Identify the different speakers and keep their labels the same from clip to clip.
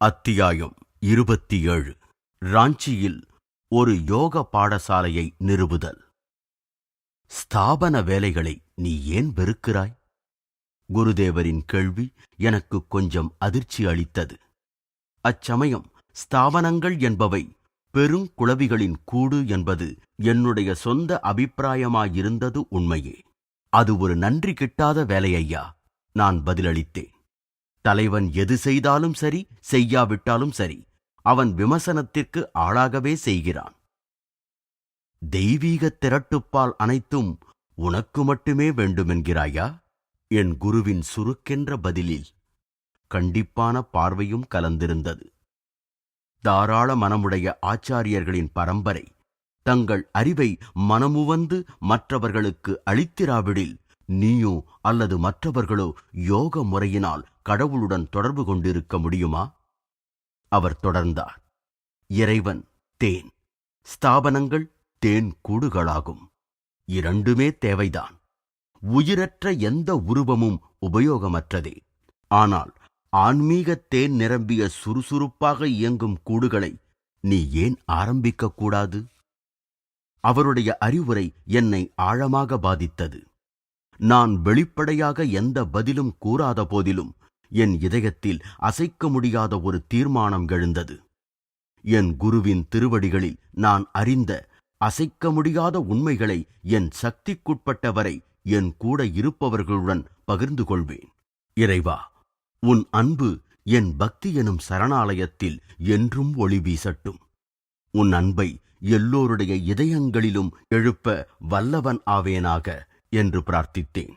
Speaker 1: அத்தியாயம் இருபத்தி ஏழு ராஞ்சியில் ஒரு யோக பாடசாலையை நிறுவுதல். ஸ்தாபன வேலைகளை நீ ஏன் வெறுக்கிறாய்? குருதேவரின் கேள்வி எனக்கு கொஞ்சம் அதிர்ச்சி அளித்தது. அச்சமயம் ஸ்தாபனங்கள் என்பவை பெருங்குளவிகளின் கூடு என்பது என்னுடைய சொந்த அபிப்பிராயமாயிருந்தது உண்மையே. அது ஒரு நன்றி கிட்டாத வேலையையா நான் பதிலளித்தேன். தலைவன் எது செய்தாலும் சரி செய்யாவிட்டாலும் சரி அவன் விமர்சனத்திற்கு ஆளாகவே செய்கிறான். தெய்வீக திரட்டுப்பால் அனைத்தும் உனக்கு மட்டுமே வேண்டுமென்கிறாயா? என் குருவின் சுருக்கென்ற பதிலில் கண்டிப்பான பார்வையும் கலந்திருந்தது. தாராள மனமுடைய ஆச்சாரியர்களின் பரம்பரை தங்கள் அறிவை மனமுவந்து மற்றவர்களுக்கு அளித்திராவிடில் நீயோ அல்லது மற்றவர்களோ யோக முறையினால் கடவுளுடன் தொடர்பு கொண்டிருக்க முடியுமா? அவர் தொடர்ந்தார். இறைவன் தேன். ஸ்தாபனங்கள் தேன் கூடுகளாகும். இரண்டுமே தேவைதான். உயிரற்ற எந்த உருவமும் உபயோகமற்றதே. ஆனால் ஆன்மீக தேன் நிரம்பிய சுறுசுறுப்பாக இயங்கும் கூடுகளை நீ ஏன் ஆரம்பிக்கக் கூடாது அவருடைய அறிவுரை என்னை ஆழமாக பாதித்தது. நான் வெளிப்படையாக எந்த பதிலும் கூறாத போதிலும் என் இதயத்தில் அசைக்க முடியாத ஒரு தீர்மானம் எழுந்தது. என் குருவின் திருவடிகளில் நான் அறிந்த அசைக்க முடியாத உண்மைகளை என் சக்திக்குட்பட்டவரை என் கூட இருப்பவர்களுடன் பகிர்ந்து கொள்வேன். இறைவா உன் அன்பு என் பக்தி எனும் சரணாலயத்தில் என்றும் ஒளி வீசட்டும். உன் அன்பை எல்லோருடைய இதயங்களிலும் எழுப்ப வல்லவன் ஆவேனாக என்று பிரார்த்தித்தேன்.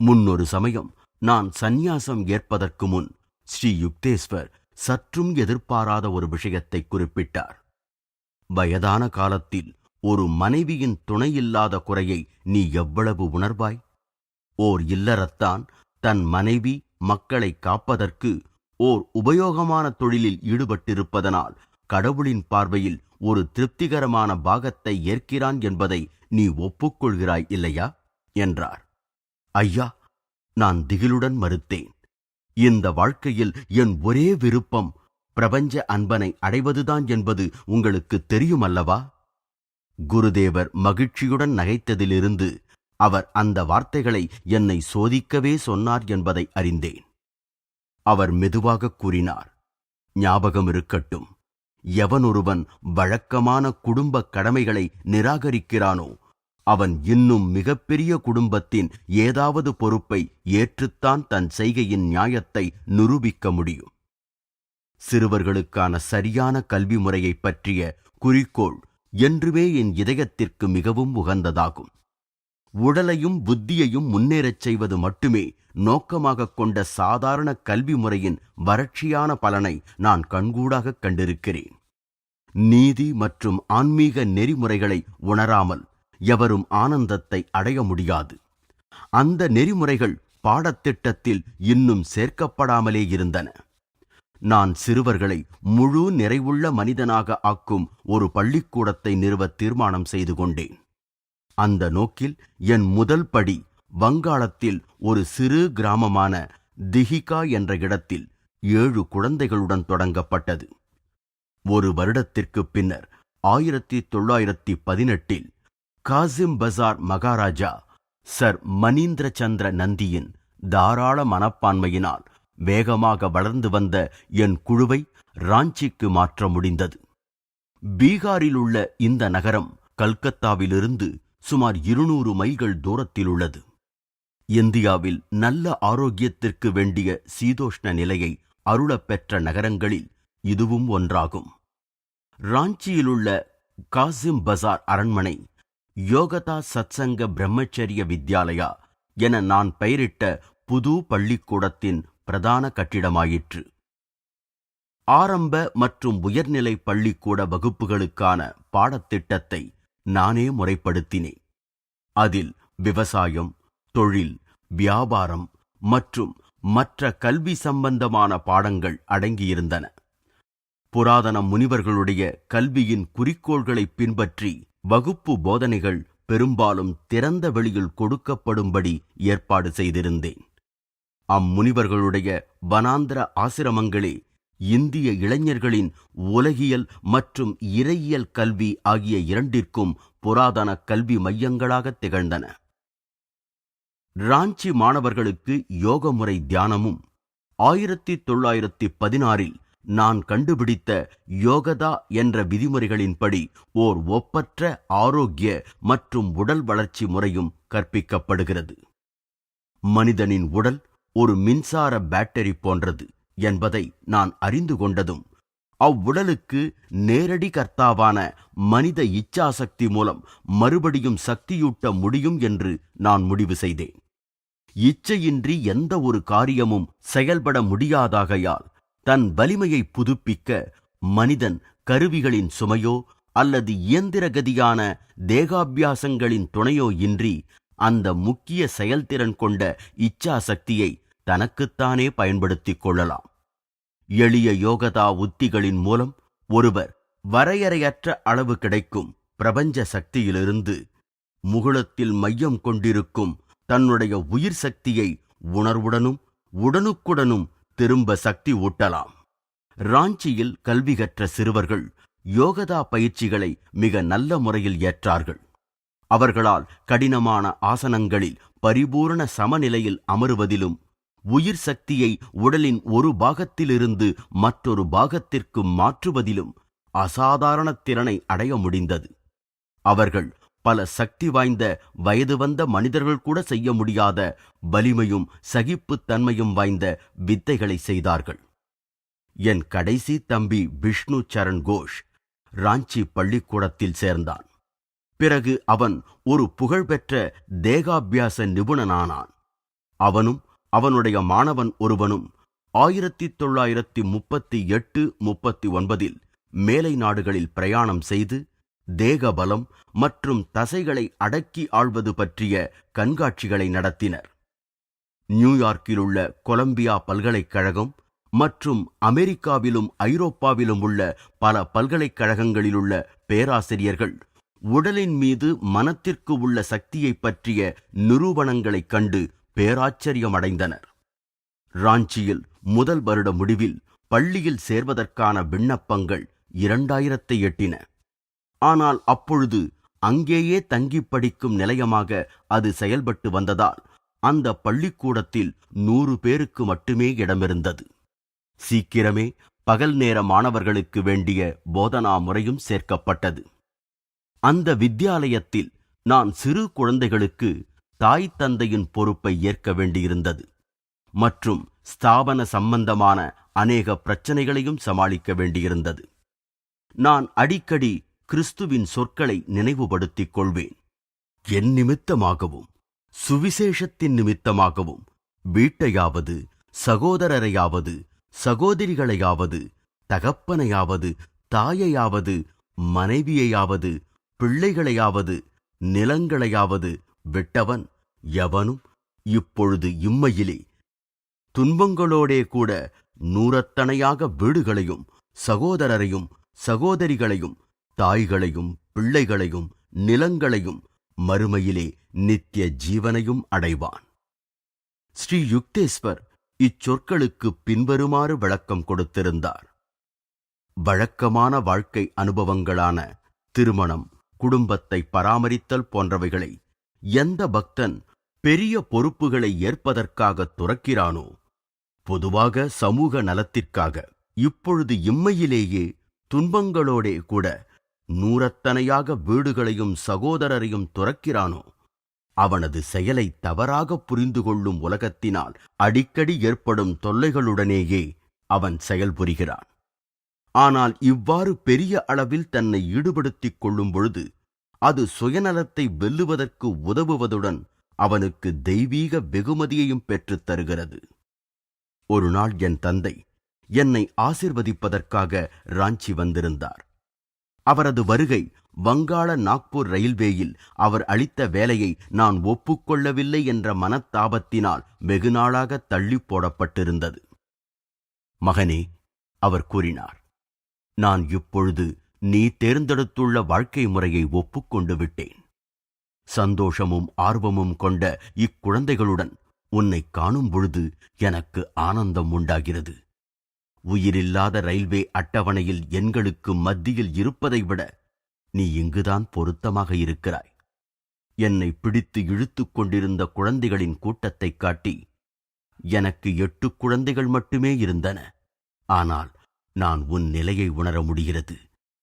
Speaker 1: முன்னொரு சமயம் நான் சந்நியாசம் ஏற்பதற்கு முன் ஸ்ரீ யுக்தேஸ்வர் சற்றும் எதிர்பாராத ஒரு விஷயத்தை குறிப்பிட்டார். வயதான காலத்தில் ஒரு மனைவியின் துணையில்லாத குறையை நீ எவ்வளவு உணர்வாய்? ஓர் இல்லறத்தான் தன் மனைவி மக்களை காப்பதற்கு ஓர் உபயோகமான தொழிலில் ஈடுபட்டிருப்பதனால் கடவுளின் பார்வையில் ஒரு திருப்திகரமான பாகத்தை ஏற்கிறான் என்பதை நீ ஒப்புக்கொள்கிறாய் இல்லையா? என்றார். ஐயா நான் திகிலுடன் மறுத்தேன். இந்த வாழ்க்கையில் என் ஒரே விருப்பம் பிரபஞ்ச அன்பனை அடைவதுதான் என்பது உங்களுக்கு தெரியுமல்லவா? குருதேவர் மகிழ்ச்சியுடன் நகைத்ததிலிருந்து அவர் அந்த வார்த்தைகளை என்னை சோதிக்கவே சொன்னார் என்பதை அறிந்தேன். அவர் மெதுவாக கூறினார் ஞாபகம் இருக்கட்டும். எவனொருவன் வழக்கமான குடும்ப கடமைகளை நிராகரிக்கிறானோ அவன் இன்னும் மிகப்பெரிய குடும்பத்தின் ஏதாவது பொறுப்பை ஏற்றுத்தான் தன் செய்கையின் நியாயத்தை நிரூபிக்க முடியும். சிறுவர்களுக்கான சரியான கல்வி முறையைப் பற்றிய குறிக்கோள் என்றுமே என் இதயத்திற்கு மிகவும் உகந்ததாகும். உடலையும் புத்தியையும் முன்னேறச் செய்வது மட்டுமே நோக்கமாகக் கொண்ட சாதாரண கல்வி முறையின் வறட்சியான பலனை நான் கண்கூடாகக் கண்டிருக்கிறேன். நீதி மற்றும் ஆன்மீக நெறிமுறைகளை உணராமல் எவரும் ஆனந்தத்தை அடைய முடியாது. அந்த நெறிமுறைகள் பாடத்திட்டத்தில் இன்னும் சேர்க்கப்படாமலே இருந்தன. நான் சிறுவர்களை முழு நிறைவுள்ள மனிதனாக ஆக்கும் ஒரு பள்ளிக்கூடத்தை நிறுவ தீர்மானம் செய்து கொண்டேன். அந்த நோக்கில் என் முதல் படி வங்காளத்தில் ஒரு சிறு கிராமமான திஹிகா என்ற இடத்தில் ஏழு குழந்தைகளுடன் தொடங்கப்பட்டது. ஒரு வருடத்திற்குப் பின்னர் ஆயிரத்தி தொள்ளாயிரத்தி பதினெட்டில் காசிம் பசார் மகாராஜா சர் மணீந்திர சந்திர நந்தியின் தாராள மனப்பான்மையினால் வேகமாக வளர்ந்து வந்த என் குழுவை ராஞ்சிக்கு மாற்ற முடிந்தது. பீகாரில் உள்ள இந்த நகரம் கல்கத்தாவிலிருந்து சுமார் இருநூறு மைல்கள் தூரத்தில் உள்ளது. இந்தியாவில் நல்ல ஆரோக்கியத்திற்கு வேண்டிய சீதோஷ்ண நிலையை அருளப் பெற்ற நகரங்களில் இதுவும் ஒன்றாகும். ராஞ்சியிலுள்ள காசிம் பசார் அரண்மனை யோகதா சத்சங்க பிரம்மச்சரிய வித்யாலயா என நான் பெயரிட்ட புது பள்ளிக்கூடத்தின் பிரதான கட்டிடமாயிற்று. ஆரம்ப மற்றும் உயர்நிலை பள்ளிக்கூட வகுப்புகளுக்கான பாடத்திட்டத்தை நானே முறைப்படுத்தினேன். அதில் விவசாயம் தொழில் வியாபாரம் மற்றும் மற்ற கல்வி சம்பந்தமான பாடங்கள் அடங்கியிருந்தன. புராதன முனிவர்களுடைய கல்வியின் குறிக்கோள்களை பின்பற்றி வகுப்பு போதனைகள் பெரும்பாலும் திறந்த வெளியில் கொடுக்கப்படும்படி ஏற்பாடு செய்திருந்தேன். அம்முனிவர்களுடைய வனாந்திர ஆசிரமங்களே இந்திய இளைஞர்களின் உலகியல் மற்றும் இறையியல் கல்வி ஆகிய இரண்டிற்கும் புராதன கல்வி மையங்களாக திகழ்ந்தன. ராஞ்சி மாணவர்களுக்கு யோக முறை தியானமும் ஆயிரத்தி தொள்ளாயிரத்தி பதினாறில் நான் கண்டுபிடித்த யோகதா என்ற விதிமுறைகளின்படி ஓர் ஒப்பற்ற ஆரோக்கிய மற்றும் உடல் வளர்ச்சி முறையும் கற்பிக்கப்படுகிறது. மனிதனின் உடல் ஒரு மின்சார பேட்டரி போன்றது என்பதை நான் அறிந்து கொண்டதும் அவ்வுடலுக்கு நேரடி கர்த்தாவான மனித இச்சாசக்தி மூலம் மறுபடியும் சக்தியூட்ட முடியும் என்று நான் முடிவு செய்தேன். இச்சையின்றி எந்த ஒரு காரியமும் செயல்பட முடியாதாகையால் தன் வலிமையை புதுப்பிக்க மனிதன் கருவிகளின் சுமையோ அல்லது இயந்திரகதியான தேகாபியாசங்களின் துணையோ இன்றி அந்த முக்கிய செயல்திறன் கொண்ட இச்சா சக்தியை தனக்குத்தானே பயன்படுத்திக் கொள்ளலாம். எளிய யோகதா உத்திகளின் மூலம் ஒருவர் வரையறையற்ற அளவு கிடைக்கும் பிரபஞ்ச சக்தியிலிருந்து முகுளத்தில் மையம் கொண்டிருக்கும் தன்னுடைய உயிர் சக்தியை உணர்வுடனும் உடனுக்குடனும் திரும்ப சக்தி ஊட்டலாம். ராஞ்சியில் கல்வி கற்ற சிறுவர்கள் யோகதா பயிற்சிகளை மிக நல்ல முறையில் ஏற்றார்கள். அவர்களால் கடினமான ஆசனங்களில் பரிபூரண சமநிலையில் அமருவதிலும் உயிர் சக்தியை உடலின் ஒரு பாகத்திலிருந்து மற்றொரு பாகத்திற்கு மாற்றுவதிலும் அசாதாரண திறனை அடைய முடிந்தது. அவர்கள் பல சக்தி வாய்ந்த வயது வந்த மனிதர்கள் கூட செய்ய முடியாத வலிமையும் சகிப்புத்தன்மையும் வாய்ந்த வித்தைகளை செய்தார்கள். என் கடைசி தம்பி விஷ்ணு சரண் கோஷ் ராஞ்சி பள்ளிக்கூடத்தில் சேர்ந்தான். பிறகு அவன் ஒரு புகழ்பெற்ற தேகாபியாச நிபுணனானான். அவனும் அவனுடைய மாணவன் ஒருவனும் ஆயிரத்தி தொள்ளாயிரத்தி முப்பத்தி எட்டு முப்பத்தி ஒன்பதில் மேலை நாடுகளில் பிரயாணம் செய்து தேகபலம் மற்றும் தசைகளை அடக்கி ஆள்வது பற்றிய கண்காட்சிகளை நடத்தினர். நியூயார்க்கில் உள்ள கொலம்பியா பல்கலைக்கழகம் மற்றும் அமெரிக்காவிலும் ஐரோப்பாவிலும் உள்ள பல பல்கலைக்கழகங்களிலுள்ள பேராசிரியர்கள் உடலின் மீது மனத்திற்கு உள்ள சக்தியைப் பற்றிய நிரூபணங்களைக் கண்டு பேராச்சரியமடைந்தனர். ராஞ்சியில் முதல் வருட முடிவில் பள்ளியில் சேர்வதற்கான விண்ணப்பங்கள் இரண்டாயிரத்தை எட்டின. ஆனால் அப்பொழுது அங்கேயே தங்கி படிக்கும் நிலையமாக அது செயல்பட்டு வந்ததால் அந்த பள்ளிக்கூடத்தில் நூறு பேருக்கு மட்டுமே இடமிருந்தது. சீக்கிரமே பகல் நேர மாணவர்களுக்கு வேண்டிய போதனா முறையும் சேர்க்கப்பட்டது. அந்த வித்தியாலயத்தில் நான் சிறு குழந்தைகளுக்கு தாய் தந்தையின் பொறுப்பை ஏற்க வேண்டியிருந்தது மற்றும் ஸ்தாபன சம்பந்தமான அநேக பிரச்சனைகளையும் சமாளிக்க வேண்டியிருந்தது. நான் அடிக்கடி கிறிஸ்துவின் சொற்களை நினைவுபடுத்திக் கொள்வேன் என் நிமித்தமாகவும் சுவிசேஷத்தின் நிமித்தமாகவும் வீட்டையாவது சகோதரரையாவது சகோதரிகளையாவது தகப்பனையாவது தாயையாவது மனைவியையாவது பிள்ளைகளையாவது நிலங்களையாவது விட்டவன் எவனும் இப்பொழுது இம்மையிலே. துன்பங்களோடே கூட நூறத்தனையாக வீடுகளையும் சகோதரரையும் சகோதரிகளையும் தாய்களையும் பிள்ளைகளையும் நிலங்களையும் மறுமையிலே நித்திய ஜீவனையும் அடைவான். ஸ்ரீ யுக்தேஸ்வர் இச்சொற்களுக்கு பின்வருமாறு விளக்கம் கொடுத்திருந்தார். வழக்கமான வாழ்க்கை அனுபவங்களான திருமணம் குடும்பத்தை பராமரித்தல் போன்றவைகளை எந்த பக்தன் பெரிய பொறுப்புகளை ஏற்பதற்காக துறக்கிறானோ பொதுவாக சமூக நலத்திற்காக இப்பொழுது இம்மையிலேயே துன்பங்களோடே கூட நூறத்தனையாக வீடுகளையும் சகோதரரையும் துறக்கிறானோ? அவனது செயலை தவறாக புரிந்து கொள்ளும் உலகத்தினால் அடிக்கடி ஏற்படும் தொல்லைகளுடனேயே அவன் செயல்புரிகிறான் ஆனால் இவ்வாறு பெரிய அளவில் தன்னை ஈடுபடுத்திக் கொள்ளும் பொழுது அது சுயநலத்தை வெல்லுவதற்கு உதவுவதுடன் அவனுக்கு தெய்வீக வெகுமதியையும் பெற்றுத் தருகிறது. ஒரு நாள் என் தந்தை என்னை ஆசிர்வதிப்பதற்காக ராஞ்சி வந்திருந்தார். அவரது வருகை வங்காள நாக்பூர் ரயில்வேயில் அவர் அளித்த வேலையை நான் ஒப்புக்கொள்ளவில்லை என்ற மனத்தாபத்தினால் வெகுநாளாக தள்ளி போடப்பட்டிருந்தது. மகனே அவர் கூறினார் நான் இப்பொழுது நீ தேர்ந்தெடுத்துள்ள வாழ்க்கை முறையை ஒப்புக்கொண்டு விட்டேன். சந்தோஷமும் ஆர்வமும் கொண்ட இக்குழந்தைகளுடன் உன்னை காணும் பொழுது எனக்கு ஆனந்தம் உண்டாகிறது. உயிரில்லாத ரயில்வே அட்டவணையில் எண்களுக்கு மத்தியில் இருப்பதை விட நீ இங்குதான் பொருத்தமாக இருக்கிறாய். என்னை பிடித்து இழுத்துக் கொண்டிருந்த குழந்தைகளின் கூட்டத்தைக் காட்டி எனக்கு எட்டு குழந்தைகள் மட்டுமே இருந்தன. ஆனால் நான் உன் நிலையை உணர முடிகிறது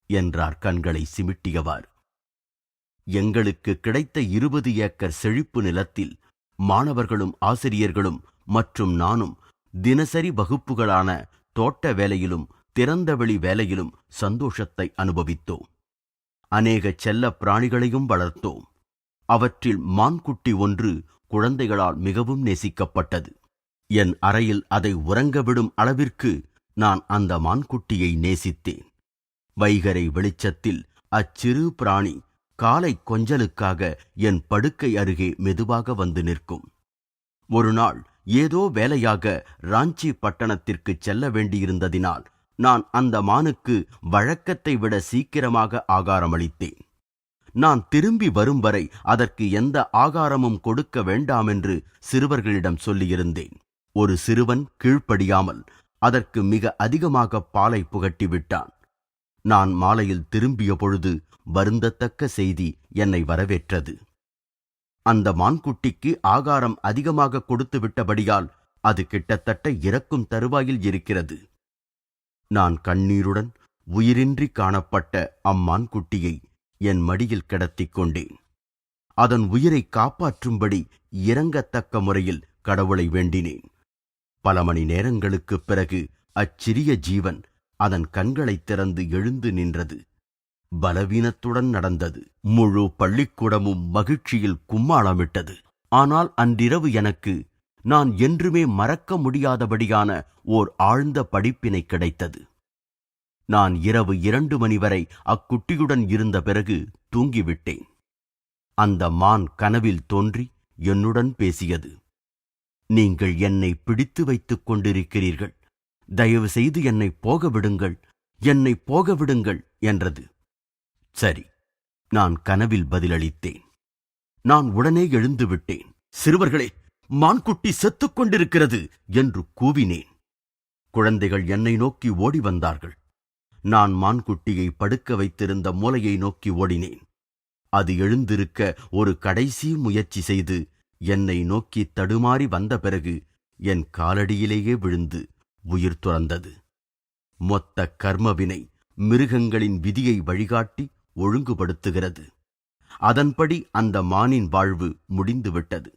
Speaker 1: என்றார் கண்களை சிமிட்டியவாறு. எங்களுக்கு கிடைத்த இருபது ஏக்கர் செழிப்பு நிலத்தில் மாணவர்களும் ஆசிரியர்களும் மற்றும் நானும் தினசரி வகுப்புகளான தோட்ட வேலையிலும் திறந்தவெளி வேலையிலும் சந்தோஷத்தை அனுபவித்தோம். அநேக செல்ல பிராணிகளையும் வளர்த்தோம். அவற்றில் மான்குட்டி ஒன்று குழந்தைகளால் மிகவும் நேசிக்கப்பட்டது. என் அறையில் அதை உறங்கவிடும் அளவிற்கு நான் அந்த மான்குட்டியை நேசித்தேன். வைகரை வெளிச்சத்தில் அச்சிறு பிராணி காலை கொஞ்சலுக்காக என் படுக்கை அருகே மெதுவாக வந்து நிற்கும். ஒரு நாள் ஏதோ வேலையாக ராஞ்சி பட்டணத்திற்கு செல்ல வேண்டியிருந்ததினால் நான் அந்த மானுக்கு வழக்கத்தை விட சீக்கிரமாக ஆகாரமளித்தேன். நான் திரும்பி வரும் வரை அதற்கு எந்த ஆகாரமும் கொடுக்க வேண்டாமென்று சிறுவர்களிடம் சொல்லியிருந்தேன். ஒரு சிறுவன் கீழ்ப்படியாமல் அதற்கு மிக அதிகமாக பாலை புகட்டி விட்டான். நான் மாலையில் திரும்பிய பொழுது வருந்தத்தக்க செய்தி என்னை வரவேற்றது. அந்த மான்குட்டிக்கு ஆகாரம் அதிகமாக கொடுத்து விட்டபடியால் அது கிட்டத்தட்ட இறக்கும் தருவாயில் இருக்கிறது. நான் கண்ணீருடன் உயிரின்றி காணப்பட்ட அம்மான்குட்டியை என் மடியில் கிடத்திக் கொண்டேன். அதன் உயிரை காப்பாற்றும்படி இறங்கத்தக்க முறையில் கடவுளை வேண்டினேன். பல மணி நேரங்களுக்குப் பிறகு அச்சிறிய ஜீவன் அதன் கண்களைத் திறந்து எழுந்து நின்றது. பலவீனத்துடன் நடந்தது. முழு பள்ளிக்கூடமும் மகிழ்ச்சியில் கும்மாளமிட்டது. ஆனால் அன்றிரவு எனக்கு நான் என்றுமே மறக்க முடியாதபடியான ஓர் ஆழ்ந்த படிப்பினை கிடைத்தது. நான் இரவு இரண்டு மணி வரை அக்குட்டியுடன் இருந்த பிறகு தூங்கிவிட்டேன். அந்த மான் கனவில் தோன்றி என்னுடன் பேசியது. நீங்கள் என்னை பிடித்து வைத்துக் கொண்டிருக்கிறீர்கள். தயவு செய்து என்னை போக விடுங்கள். என்னை போக விடுங்கள் என்றது. சரி நான் கனவில் பதிலளித்தேன். நான் உடனே எழுந்து விட்டேன் சிறுவர்களே மான்குட்டி செத்துக் கொண்டிருக்கிறது என்று கூவினேன். குழந்தைகள் என்னை நோக்கி ஓடி வந்தார்கள். நான் மான்குட்டியை படுக்க வைத்திருந்த மூலையை நோக்கி ஓடினேன். அது எழுந்திருக்க ஒரு கடைசி முயற்சி செய்து என்னை நோக்கி தடுமாறி வந்த பிறகு என் காலடியிலேயே விழுந்து உயிர் துறந்தது. மொத்த கர்மவினை மிருகங்களின் விதியை வழிகாட்டி ஒழுங்குபடுத்துகிறது. அதன்படி அந்த மானின் வாழ்வு முடிந்துவிட்டது.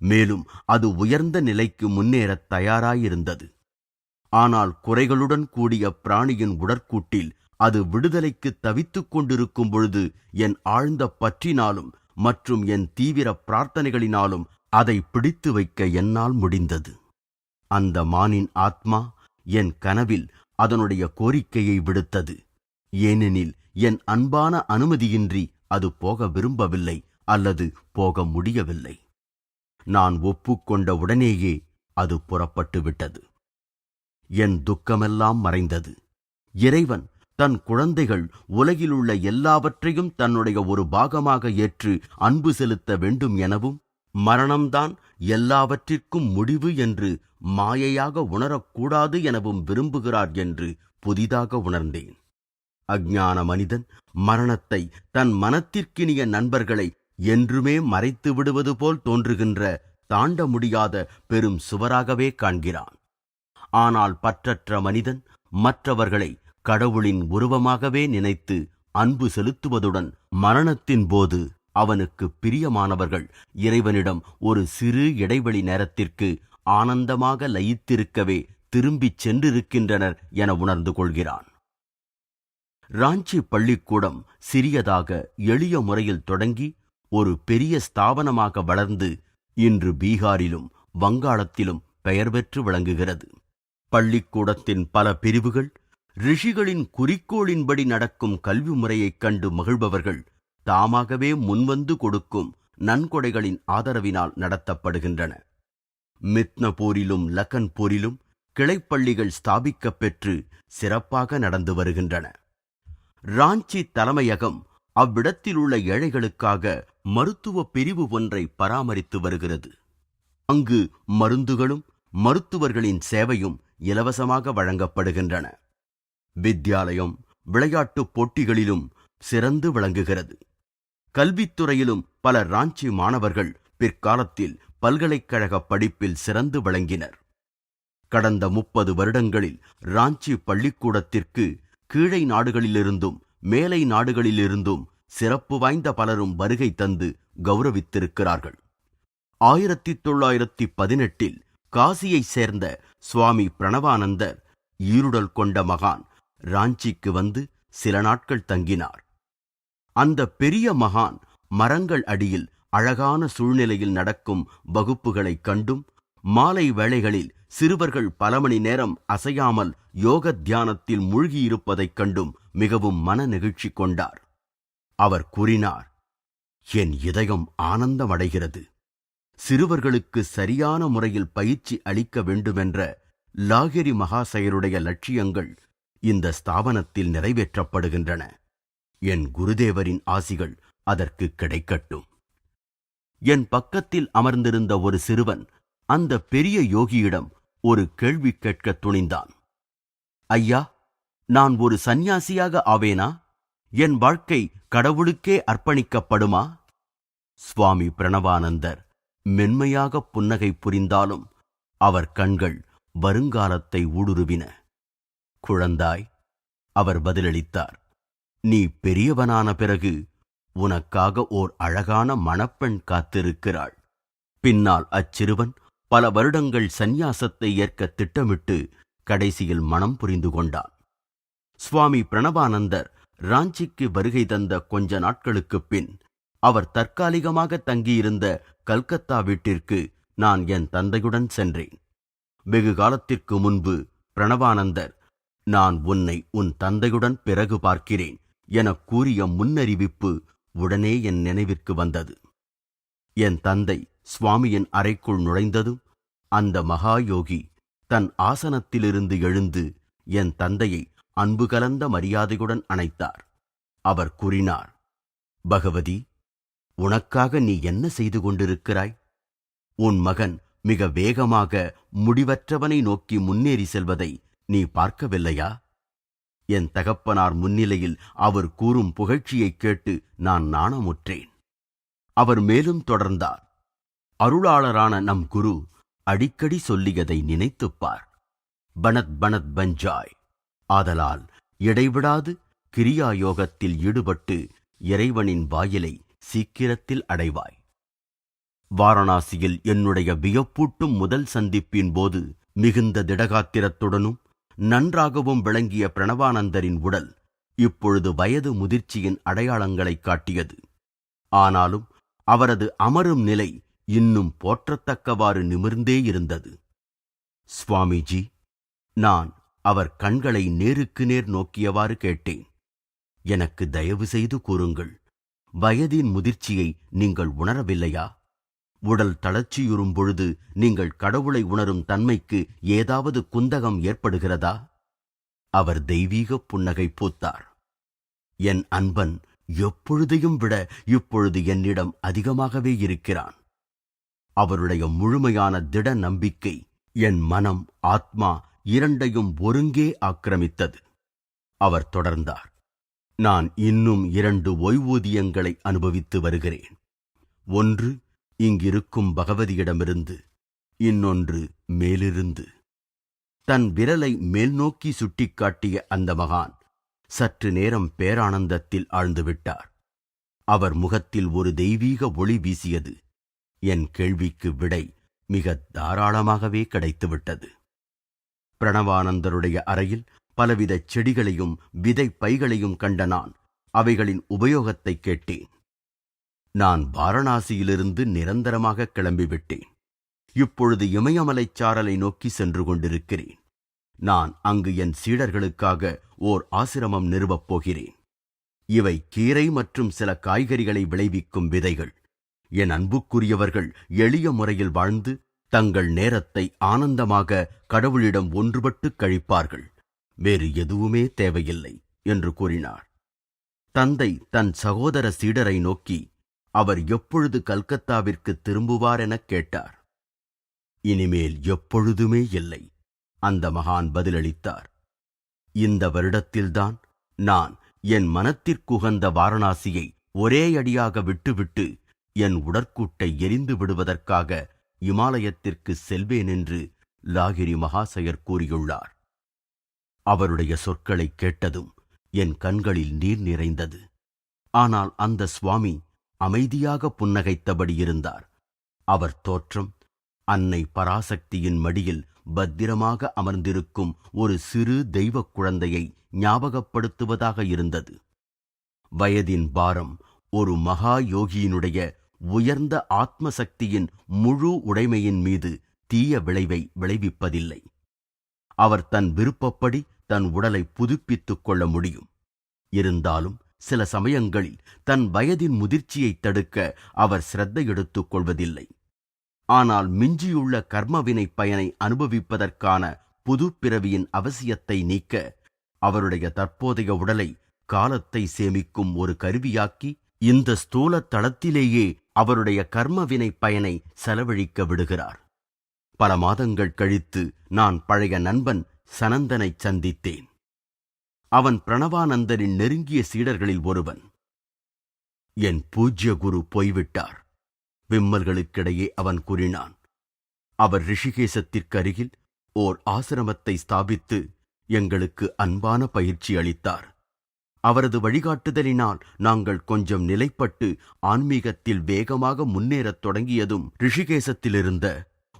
Speaker 1: மேலும் அது உயர்ந்த நிலைக்கு முன்னேறத் தயாராயிருந்தது. ஆனால் குறைகளுடன் கூடிய பிராணியின் உடற்கூட்டில் அது விடுதலைக்கு தவித்துக் கொண்டிருக்கும் பொழுது என் ஆழ்ந்த பற்றினாலும் மற்றும் என் தீவிர பிரார்த்தனைகளினாலும் அதை பிடித்து வைக்க என்னால் முடிந்தது. அந்த மானின் ஆத்மா என் கனவில் அதனுடைய கோரிக்கையை விடுத்தது. ஏனெனில் என் அன்பான அனுமதியின்றி அது போக விரும்பவில்லை அல்லது போக முடியவில்லை. நான் ஒப்புக்கொண்ட உடனேயே அது புறப்பட்டு விட்டது என் துக்கமெல்லாம் மறைந்தது. இறைவன் தன் குழந்தைகள் உலகிலுள்ள எல்லாவற்றையும் தன்னுடைய ஒரு பாகமாக ஏற்று அன்பு செலுத்த வேண்டும் எனவும் மரணம்தான் எல்லாவற்றிற்கும் முடிவு என்று மாயையாக உணரக்கூடாது எனவும் விரும்புகிறார் என்று புதிதாக உணர்ந்தேன். அஜான மனிதன் மரணத்தை தன் மனத்திற்கினிய நண்பர்களை என்றுமே மறைத்து விடுவது போல் தோன்றுகின்ற தாண்ட முடியாத பெரும் சுவராகவே காண்கிறான். ஆனால் பற்றற்ற மனிதன் மற்றவர்களை கடவுளின் உருவமாகவே நினைத்து அன்பு செலுத்துவதுடன் மரணத்தின் போது அவனுக்கு பிரியமானவர்கள் இறைவனிடம் ஒரு சிறு இடைவெளி நேரத்திற்கு ஆனந்தமாக லயித்திருக்கவே திரும்பிச் சென்றிருக்கின்றனர் என உணர்ந்து கொள்கிறான். ராஞ்சி பள்ளிக்கூடம் சிறியதாக எளிய முறையில் தொடங்கி ஒரு பெரிய ஸ்தாபனமாக வளர்ந்து இன்று பீகாரிலும் வங்காளத்திலும் பெயர் பெற்று விளங்குகிறது. பள்ளிக்கூடத்தின் பல பிரிவுகள் ரிஷிகளின் குறிக்கோளின்படி நடக்கும் கல்வி முறையைக் கண்டு மகிழ்பவர்கள் தாமாகவே முன்வந்து கொடுக்கும் நன்கொடைகளின் ஆதரவினால் நடத்தப்படுகின்றன. மித்னபூரிலும் லக்கன்பூரிலும் கிளைப்பள்ளிகள் ஸ்தாபிக்கப் பெற்று சிறப்பாக நடந்து வருகின்றன. ராஞ்சி தலைமையகம் அவ்விடத்தில் உள்ள ஏழைகளுக்காக மருத்துவ பிரிவு ஒன்றை பராமரித்து வருகிறது. அங்கு மருந்துகளும் மருத்துவர்களின் சேவையும் இலவசமாக வழங்கப்படுகின்றன. வித்யாலயம் விளையாட்டுப் போட்டிகளிலும் சிறந்து விளங்குகிறது. கல்வித்துறையிலும் பல ராஞ்சி மாணவர்கள் பிற்காலத்தில் பல்கலைக்கழக படிப்பில் சிறந்து விளங்கினர். கடந்த முப்பது வருடங்களில் ராஞ்சி பள்ளிக்கூடத்திற்கு கீழை நாடுகளிலிருந்தும் மேலை நாடுகளிலிருந்தும் சிறப்பு வாய்ந்த பலரும் வருகை தந்து கௌரவித்திருக்கிறார்கள். ஆயிரத்தி தொள்ளாயிரத்தி பதினெட்டில் காசியைச் சேர்ந்த சுவாமி பிரணவானந்தர் ஈருடல் கொண்ட மகான் ராஞ்சிக்கு வந்து சில நாட்கள் தங்கினார். அந்த பெரிய மகான் மரங்கள் அடியில் அழகான சூழ்நிலையில் நடக்கும் வகுப்புகளைக் கண்டும் மாலை வேளைகளில் சிறுவர்கள் பல மணி நேரம் அசையாமல் யோக தியானத்தில் மூழ்கியிருப்பதைக் கண்டும் மிகவும் மன நெகிழ்ச்சி கொண்டார். அவர் கூறினார் என் இதயம் ஆனந்தமடைகிறது. சிறுவர்களுக்கு சரியான முறையில் பயிற்சி அளிக்க வேண்டுமென்ற லாகிரி மகாசயருடைய லட்சியங்கள் இந்த ஸ்தாபனத்தில் நிறைவேற்றப்படுகின்றன. என் குருதேவரின் ஆசிகள் அதற்கு கிடைக்கட்டும் என் பக்கத்தில் அமர்ந்திருந்த ஒரு சிறுவன் அந்த பெரிய யோகியிடம் ஒரு கேள்வி கேட்க துணிந்தான். ஐயா நான் ஒரு சந்நியாசியாக ஆவேனா? என் வாழ்க்கை கடவுளுக்கே அர்ப்பணிக்கப்படுமா? சுவாமி பிரணவானந்தர் மென்மையாக புன்னகை புரிந்தாலும் அவர் கண்கள் வருங்காலத்தை ஊடுருவின. குழந்தாய் அவர் பதிலளித்தார் நீ பெரியவனான பிறகு உனக்காக ஓர் அழகான மணப்பெண் காத்திருக்கிறாள். பின்னால் அச்சிறுவன் பல வருடங்கள் சந்நியாசத்தை ஏற்க திட்டமிட்டு கடைசியில் மனம் புரிந்து கொண்டான். சுவாமி பிரணவானந்தர் ராஞ்சிக்கு வருகை தந்த கொஞ்ச நாட்களுக்குப் பின் அவர் தற்காலிகமாக தங்கியிருந்த கல்கத்தா வீட்டிற்கு நான் என் தந்தையுடன் சென்றேன். வெகு காலத்திற்கு முன்பு பிரணவானந்தர் நான் உன்னை உன் தந்தையுடன் பிறகு பார்க்கிறேன் எனக் கூறிய முன்னறிவிப்பு உடனே என் நினைவிற்கு வந்தது. என் தந்தை சுவாமியின் அறைக்குள் நுழைந்ததும் அந்த மகாயோகி தன் ஆசனத்திலிருந்து எழுந்து என் தந்தையை அன்பு கலந்த மரியாதையுடன் அணைத்தார். அவர் கூறினார் பகவதி உனக்காக நீ என்ன செய்து கொண்டிருக்கிறாய்? உன் மகன் மிக வேகமாக முடிவற்றவனை நோக்கி முன்னேறி செல்வதை நீ பார்க்கவில்லையா? என் தகப்பனார் முன்னிலையில் அவர் கூறும் புகழ்ச்சியைக் கேட்டு நான் நாணமுற்றேன். அவர் மேலும் தொடர்ந்தார் அருளாளரான நம் குரு அடிக்கடி சொல்லியதை நினைத்துப் பார் பனத் பனத் பஞ்சாய் ஆதலால் இடைவிடாது கிரியா யோகத்தில் ஈடுபட்டு இறைவனின் வாயிலை சீக்கிரத்தில் அடைவாய். வாரணாசியில் என்னுடைய வியப்பூட்டும் முதல் சந்திப்பின் போது மிகுந்த திடகாத்திரத்துடனும் நன்றாகவும் விளங்கிய பிரணவானந்தரின் உடல் இப்பொழுது வயது முதிர்ச்சியின் அடையாளங்களைக் காட்டியது. ஆனாலும் அவரது அமரும் நிலை இன்னும் போற்றத்தக்கவாறு நிமிர்ந்தே இருந்தது. சுவாமிஜி நான் அவர் கண்களை நேருக்கு நேர் நோக்கியவாறு கேட்டேன். எனக்கு தயவு செய்து கூறுங்கள் வயதின் முதிர்ச்சியை நீங்கள் உணரவில்லையா? உடல் தளர்ச்சியுறும் பொழுது நீங்கள் கடவுளை உணரும் தன்மைக்கு ஏதாவது குந்தகம் ஏற்படுகிறதா? அவர் தெய்வீக புன்னகை பூத்தார். என் அன்பன் எப்பொழுதையும் விட இப்பொழுது என்னிடம் அதிகமாகவே இருக்கிறான். அவருடைய முழுமையான திட நம்பிக்கை என் மனம் ஆத்மா இரண்டையும் ஒருங்கே ஆக்கிரமித்தது. அவர் தொடர்ந்தார். நான் இன்னும் இரண்டு ஓய்வூதியங்களை அனுபவித்து வருகிறேன். ஒன்று இங்கிருக்கும் பகவதியிடமிருந்து இன்னொன்று மேலிருந்து. தன் விரலை மேல்நோக்கி சுட்டிக்காட்டிய அந்த மகான் சற்று நேரம் பேரானந்தத்தில் ஆழ்ந்துவிட்டார் அவர் முகத்தில் ஒரு தெய்வீக ஒளி வீசியது. என் கேள்விக்கு விடை மிக தாராளமாகவே கிடைத்துவிட்டது. பிரணவானந்தருடைய அறையில் பலவித செடிகளையும் விதை பைகளையும் கண்ட நான் அவைகளின் உபயோகத்தை கேட்டேன். நான் வாரணாசியிலிருந்து நிரந்தரமாக கிளம்பிவிட்டேன். இப்பொழுது இமயமலைச் சாரலை நோக்கி சென்று கொண்டிருக்கிறேன். நான் அங்கு என் சீடர்களுக்காக ஓர் ஆசிரமம் நிறுவப் போகிறேன். இவை கீரை மற்றும் சில காய்கறிகளை விளைவிக்கும் விதைகள். என் அன்புக்குரியவர்கள் எளிய முறையில் வாழ்ந்து தங்கள் நேரத்தை ஆனந்தமாக கடவுளிடம் ஒன்றுபட்டு கழிப்பார்கள். வேறு எதுவுமே தேவையில்லை என்று கூறினார். தந்தை தன் சகோதர சீடரை நோக்கி அவர் எப்பொழுது கல்கத்தாவிற்கு திரும்புவார் எனக் கேட்டார். இனிமேல் எப்பொழுதுமே இல்லை அந்த மகான் பதிலளித்தார். இந்த வருடத்தில்தான் நான் என் மனத்திற்குகந்த வாரணாசியை ஒரே அடியாக விட்டுவிட்டு என் உடற்கூட்டை எரிந்து விடுவதற்காக இமாலயத்திற்கு செல்வேன் என்று லாகிரி மகாசயர் கூறியுள்ளார். அவருடைய சொற்களைக் கேட்டதும் என் கண்களில் நீர் நிறைந்தது. ஆனால் அந்த சுவாமி அமைதியாக புன்னகைத்தபடி இருந்தார். அவர் தோற்றம் அன்னை பராசக்தியின் மடியில் பத்திரமாக அமர்ந்திருக்கும் ஒரு சிறு தெய்வக் குழந்தையை ஞாபகப்படுத்துவதாக இருந்தது. வயதின் பாரம் ஒரு மகா யோகியினுடைய உயர்ந்த ஆத்ம சக்தியின் முழு உடைமையின் மீது தீய விளைவை விளைவிப்பதில்லை. அவர் தன் விருப்பப்படி தன் உடலை புதுப்பித்துக் கொள்ள முடியும். இருந்தாலும் சில சமயங்களில் தன் வயதின் முதிர்ச்சியைத் தடுக்க அவர் சிரத்தை எடுத்துக் கொள்வதில்லை. ஆனால் மிஞ்சியுள்ள கர்மவினை பயனை அனுபவிப்பதற்கான புது பிறவியின் அவசியத்தை நீக்க அவருடைய தற்போதைய உடலை காலத்தை சேமிக்கும் ஒரு கருவியாக்கி இந்த ஸ்தூல தளத்திலேயே அவருடைய கர்மவினை பயனை செலவழிக்க விடுகிறார். பல மாதங்கள் கழித்து நான் பழைய நண்பன் சனந்தனைச் சந்தித்தேன். அவன் பிரணவானந்தரின் நெருங்கிய சீடர்களில் ஒருவன். என் பூஜ்ய குரு போய்விட்டார். விம்மல்களுக்கிடையே அவன் கூறினான் அவர் ரிஷிகேசத்திற்கு அருகில் ஓர் ஆசிரமத்தை ஸ்தாபித்து எங்களுக்கு அன்பான பயிற்சி அளித்தார். அவரது வழிகாட்டுதலினால் நாங்கள் கொஞ்சம் நிலைப்பட்டு ஆன்மீகத்தில் வேகமாக முன்னேறத் தொடங்கியதும் ரிஷிகேசத்திலிருந்த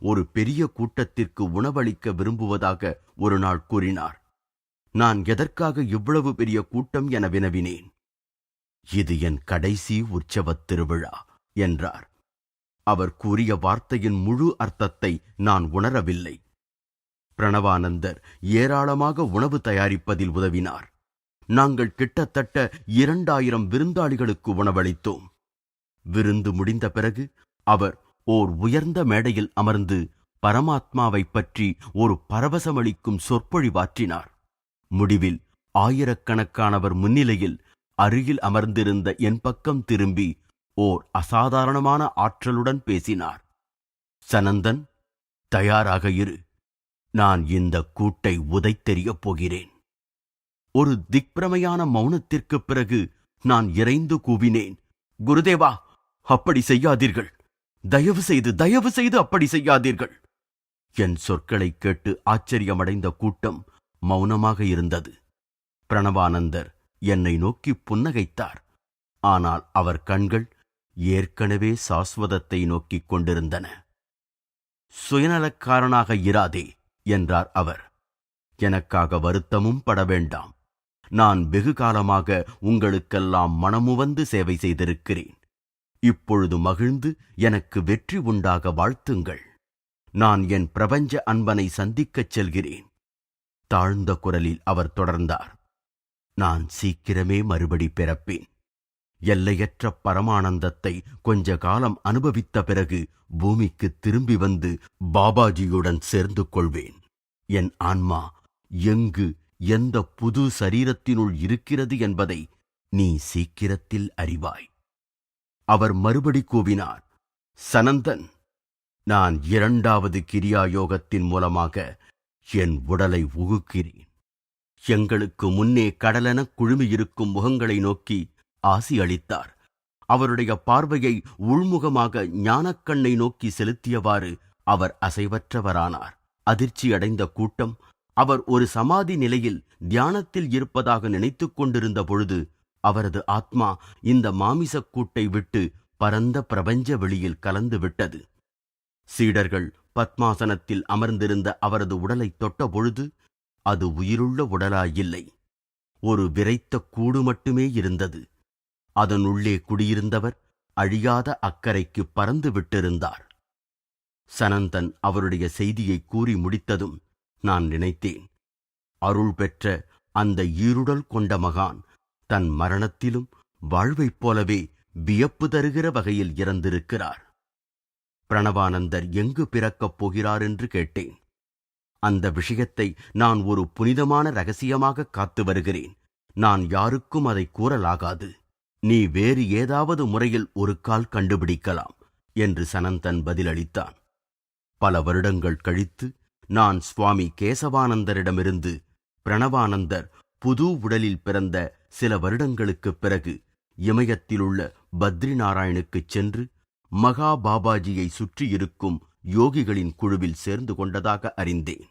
Speaker 1: ஒரு பெரிய கூட்டத்திற்கு உணவளிக்க விரும்புவதாக ஒரு நாள் கூறினார். நான் எதற்காக இவ்வளவு பெரிய கூட்டம் என வினவினேன்? இது என் கடைசி உற்சவத் திருவிழா என்றார். அவர் கூறிய வார்த்தையின் முழு அர்த்தத்தை நான் உணரவில்லை. பிரணவானந்தர் ஏராளமாக உணவு தயாரிப்பதில் உதவினார். நாங்கள் கிட்டத்தட்ட இரண்டாயிரம் விருந்தாளிகளுக்கு உணவளித்தோம். விருந்து முடிந்த பிறகு அவர் ஓர் உயர்ந்த மேடையில் அமர்ந்து பரமாத்மாவைப் பற்றி ஒரு பரவசமளிக்கும் சொற்பொழிவாற்றினார் முடிவில் ஆயிரக்கணக்கானவர் முன்னிலையில் அருகில் அமர்ந்திருந்த என் பக்கம் திரும்பி ஓர் அசாதாரணமான ஆற்றலுடன் பேசினார். சனந்தன் தயாராக இரு. நான் இந்த கூட்டை உதைத்தெறியப் போகிறேன். ஒரு திக்பிரமையான மௌனத்திற்குப் பிறகு நான் இறைந்து கூவினேன். குருதேவா அப்படி செய்யாதீர்கள். தயவு செய்து தயவு செய்து அப்படி செய்யாதீர்கள். என் சொற்களைக் கேட்டு ஆச்சரியமடைந்த கூட்டம் மௌனமாக இருந்தது. பிரணவானந்தர் என்னை நோக்கி புன்னகைத்தார். ஆனால் அவர் கண்கள் ஏற்கனவே சாஸ்வதத்தை நோக்கிக் கொண்டிருந்தன. சுயநலக்காரனாக இராதே என்றார் அவர். எனக்காக வருத்தமும் பட வேண்டாம். நான் வெகு காலமாக உங்களுக்கெல்லாம் மனமுவந்து சேவை செய்திருக்கிறேன். இப்பொழுது மகிழ்ந்து எனக்கு வெற்றி உண்டாக வாழ்த்துங்கள். நான் என் பிரபஞ்ச அன்பனை சந்திக்கச் செல்கிறேன். தாழ்ந்த குரலில் அவர் தொடர்ந்தார். நான் சீக்கிரமே மறுபடி பிறப்பேன். எல்லையற்ற பரமானந்தத்தை கொஞ்ச காலம் அனுபவித்த பிறகு பூமிக்கு திரும்பி வந்து பாபாஜியுடன் சேர்ந்து கொள்வேன். என் ஆன்மா எங்கு எந்த புது சரீரத்தினுள் இருக்கிறது என்பதை நீ சீக்கிரத்தில் அறிவாய். அவர் மறுபடி கூவினார் சனந்தன் நான் இரண்டாவது கிரியா யோகத்தின் மூலமாக என் உடலை உகுக்கிறேன். எங்களுக்கு முன்னே கடலென குழுமியிருக்கும் முகங்களை நோக்கி ஆசி அளித்தார். அவருடைய பார்வையை உள்முகமாக ஞானக்கண்ணை நோக்கி செலுத்தியவாறு அவர் அசைவற்றவரானார். அதிர்ச்சியடைந்த கூட்டம் அவர் ஒரு சமாதி நிலையில் தியானத்தில் இருப்பதாக நினைத்துக் கொண்டிருந்த பொழுது அவரது ஆத்மா இந்த மாமிசக் கூட்டை விட்டு பரந்த பிரபஞ்ச வெளியில் கலந்து விட்டது. சீடர்கள் பத்மாசனத்தில் அமர்ந்திருந்த அவரது உடலை தொட்ட பொழுது அது உயிருள்ள உடலாயில்லை. ஒரு விரைத்த கூடு மட்டுமே இருந்தது. அதனுள்ளே குடியிருந்தவர் அழியாத அக்கறைக்கு பறந்து விட்டிருந்தார். சனந்தன் அவருடைய செய்தியை கூறி முடித்ததும் நான் நினைத்தேன். அருள் பெற்ற அந்த ஈருடல் கொண்ட மகான் தன் மரணத்திலும் வாழ்வைப் போலவே வியப்பு தருகிற வகையில் இறந்திருக்கிறார். பிரணவானந்தர் எங்கு பிறக்கப் போகிறார் என்று கேட்டேன். அந்த விஷயத்தை நான் ஒரு புனிதமான ரகசியமாக காத்து வருகிறேன். நான் யாருக்கும் அதை கூறலாகாது. நீ வேறு ஏதாவது முறையில் ஒரு கால் கண்டுபிடிக்கலாம் என்று சனந்தன் பதிலளித்தான். பல வருடங்கள் கழித்து நான் சுவாமி கேசவானந்தரிடமிருந்து பிரணவானந்தர் புது உடலில் பிறந்த சில வருடங்களுக்குப் பிறகு இமயத்திலுள்ள பத்ரி நாராயணுக்குச் சென்று மகா பாபாஜியை சுற்றியிருக்கும் யோகிகளின் குழுவில் சேர்ந்து கொண்டதாக அறிந்தேன்.